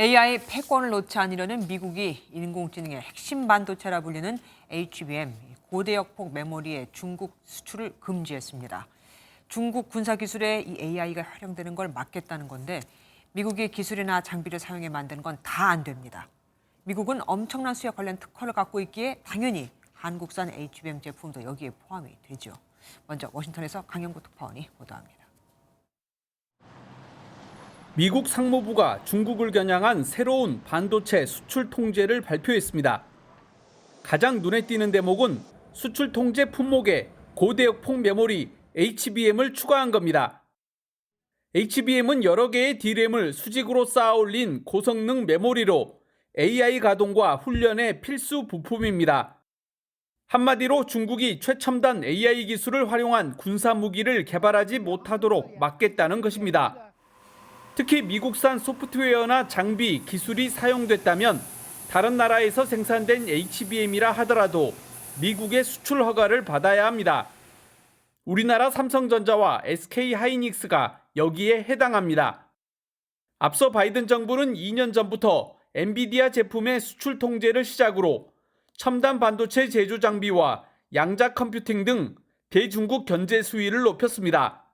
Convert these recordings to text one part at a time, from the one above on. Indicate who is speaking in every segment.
Speaker 1: AI 패권을 놓지 않으려는 미국이 인공지능의 핵심 반도체라 불리는 HBM 고대역폭 메모리의 중국 수출을 금지했습니다. 중국 군사 기술에 이 AI가 활용되는 걸 막겠다는 건데 미국이 기술이나 장비를 사용해 만드는 건다 안 됩니다. 미국은 엄청난 수에 관련 특허를 갖고 있기에 당연히 한국산 HBM 제품도 여기에 포함이 되죠. 먼저 워싱턴에서 강영구 특파원이 보도합니다.
Speaker 2: 미국 상무부가 중국을 겨냥한 새로운 반도체 수출 통제를 발표했습니다. 가장 눈에 띄는 대목은 수출 통제 품목에 고대역폭 메모리 HBM을 추가한 겁니다. HBM은 여러 개의 D램을 수직으로 쌓아 올린 고성능 메모리로 AI 가동과 훈련의 필수 부품입니다. 한마디로 중국이 최첨단 AI 기술을 활용한 군사 무기를 개발하지 못하도록 막겠다는 것입니다. 특히 미국산 소프트웨어나 장비, 기술이 사용됐다면 다른 나라에서 생산된 HBM이라 하더라도 미국의 수출 허가를 받아야 합니다. 우리나라 삼성전자와 SK 하이닉스가 여기에 해당합니다. 앞서 바이든 정부는 2년 전부터 엔비디아 제품의 수출 통제를 시작으로 첨단 반도체 제조 장비와 양자 컴퓨팅 등 대중국 견제 수위를 높였습니다.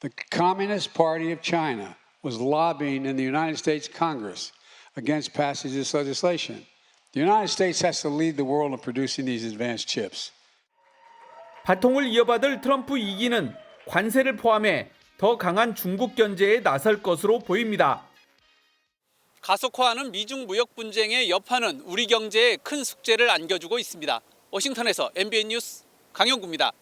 Speaker 3: The Communist Party of China was lobbying in the United States Congress against passage of this legislation. The United States has to lead the world in producing these advanced chips.
Speaker 2: 바통을 이어받을 트럼프 2기는 관세를 포함해 더 강한 중국 견제에 나설 것으로 보입니다. 가속화하는 미중 무역 분쟁의 여파는 우리 경제에 큰 숙제를 안겨주고 있습니다. 워싱턴에서 MBN 뉴스 강영구입니다.